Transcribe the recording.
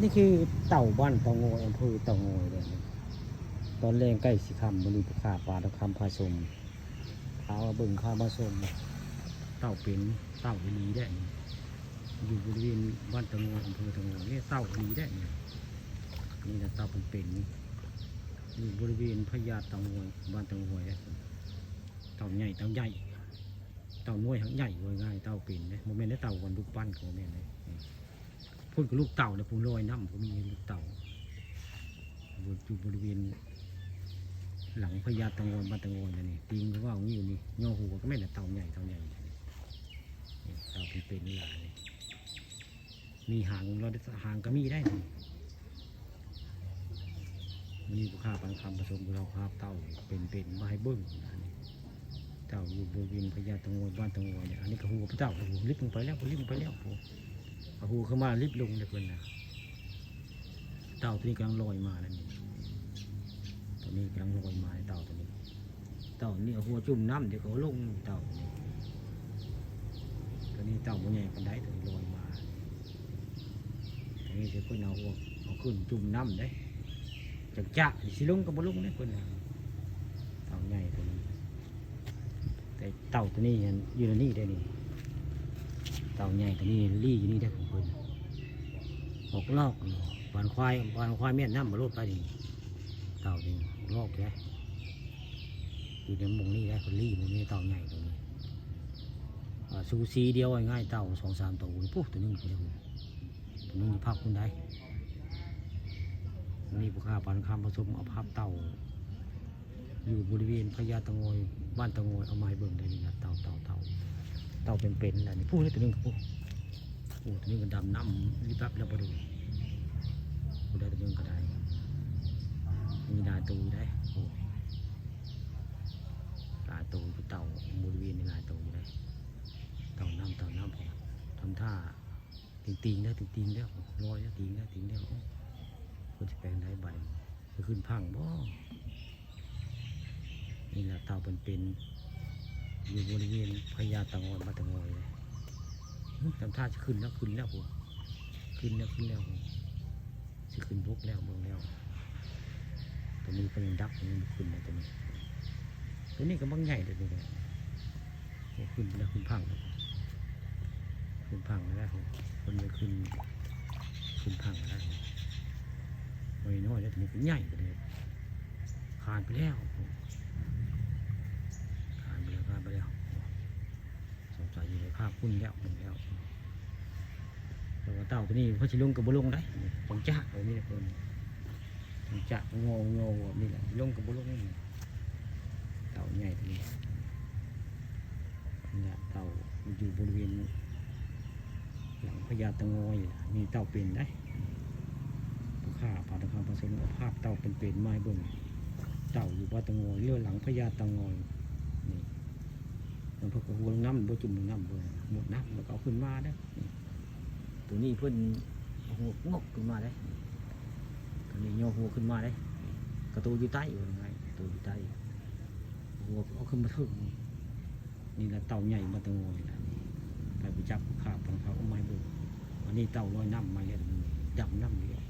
นี่คือเต่าบ้านเต่าโงยอำเภอเต่าโงยเลยตอนแรงใกล้สิคำบริภูขาปลาตะคำพาชมพามาเบิ่งพามาชมเต่าเป็นเต่าอีหลีได้อยู่บริเวณบ้านเต่าโงยอำเภอเต่าโงยนี่เต่าอีหลีได้นี่นี่นะเต่าเป็นเป็นอยู่บริเวณพญาเต่าโงยบ้านเต่าโงยเนี่ยเต่าใหญ่เต่าใหญ่เต่าน้อยทั้งใหญ่ว่าง่ายเต่าเป็นเนี่ยโมเมนต์ได้เต่าวันลูกปั้นของโมเมนต์เลย พูดกับลูกเต่าเนี่ยผมลอยน้ำผมมีลูกเต่าอยู่บริเวณ หลังพญาตังวนบ้านตังวนนะนี่ปิงก็ว่าอย่างนี้อยู่นี่ยอหัวก็ไม่แต่เต่าใหญ่เต่าใหญ่เต่าเป็นๆนี่ล่ะนี่มีหางเราได้หางก็มีได้มีผู้ค่าปันคำผสมกับเราภาพเต่าเป็นๆมาให้เบิ้งเต่าอยู่บริเวณพญาตังวนบ้านตังวนเนี่ยอันนี้ก็หัวพระเต่าหัวลิบลงไปแล้วลิบลงไปแล้วผม หูเข้ามารีบลงเลยเพื่อนนะเต่าตัวนี้กำลังลอยมาแล้วนี่ตัวนี้กำลังลอยมาเต่าตัวนี้ เต่านี่หัวจุ่มน้ำเดี๋ยวเขาลงเต่าตัวนี้ตัวนี้เต่ามันใหญ่ปันไดตัวนี้ลอยมาตัวนี้เดี๋ยวเพื่อนเอาหัวเอาขึ้นจุ่มน้ำได้จากจะสิลงกับบ่ลงได้เพื่อนนะเต่าใหญ่ตัวนี้แต่เต่าตัวนี้อยู่ในนี่ได้นี่ ต่าใหญ่ตัวนี้ลี่อยู่นี่ได้ของเพิ่นหกลอกบานควายบานควายเมียนน้ำมาโลดไปดิเต่านี่ลอกแค่อยู่ในมุงนี่ได้คนลี่มุงนี่เต่าใหญ่ตัวนี้ซูซีเดียวง่ายเต่าสองสามตัวปุ๊บตัวนึงตัวนึงตัวนึงภาพคุณได้นี่ผู้ค้าปานคำผสมเอาภาพเต่า อยู่บริเวณพญาตะงอยบ้านตะงอยเอาไม้เบิ่งได้นี่นะเต่าเต่าเต่า เต่าเป็นๆนะนี่พูดให้ตัวนึงพูดโอ้ตัวนี้ก็ดำน้ำรีบรับแล้วมาดูพูดได้ตัวนึงก็ได้มีหลาตัวอยู่ได้โอ้หลายตัวอยู่เต่าบริเวณนี้หลาตัวอยู่ได้เต่าน้ำเต่าน้ำพอทำท่าติงติงๆแล้วติงติงๆแล้วลอยแล้วติงแล้วติงแล้วคนจะแปลงได้บัดจะขึ้นพังบ่นี่แหละเต่าเป็นๆ อยู่บริเวณพญาตางอยบาตะงอยเลยทำท่าจะขึ้นแล้วขึ้นแล้วผมขึ้นแล้วขึ้นแล้วผมจะขึ้นบกแล้วเบิ่งแล้ว ตัวนี้เป็นดักตัวนี้บ่ขึ้นแล้วตัวนี้ ตัวนี้ก็บังใหญ่เลยตัวนี้โอ้ขึ้นแล้วขึ้นพังแล้วขึ้นพังแล้วผมคนจะขึ้นขึ้นพังแล้วไว้น้อยแล้วตัวนี้ก็ใหญ่ไปเลยขาดไปแล้วผม แล้วสงสัยอยู่ในภาพพุ่นแล้วหนึ่งแล้วแต่ว่าเต่าตัวนี้เพราะชิลงกับบุลงได้จังจ้าแบบนี้แหละคนจังจ้างงงงแบบนี้แหละลงกับบุลงนี่เต่าใหญ่ตัวนี้เนี่ยเต่าอยู่บริเวณหลังพญาเตงอยมีเต่าเป็นได้ผู้ฆ่าผ่าตะคำผสมภาพเต่าเป็นๆไม้เบิ่งเต่าอยู่บ้านเตงอยเรื่อหลังพญาเตงอย มันพวกหัวลงน้ำบ่จุ่มน้ำบ่หมดน้ำแล้วก็เอาขึ้นมาได้ตัวนี้เพิ่นเอาหัวงอกขึ้นมาได้ตัวนี้โยหัวขึ้นมาได้กระตูอยู่ใต้อยู่ยังไงกระตูอยู่ใต้หัวเอาขึ้นมาถึงนี่แหละเต่าใหญ่มาตัวงอยนะนี่ไปไปจับขาปังเขาเอาไม้บิ่งอันนี้เต่าลอยน้ำมาเลยดำน้ำเลย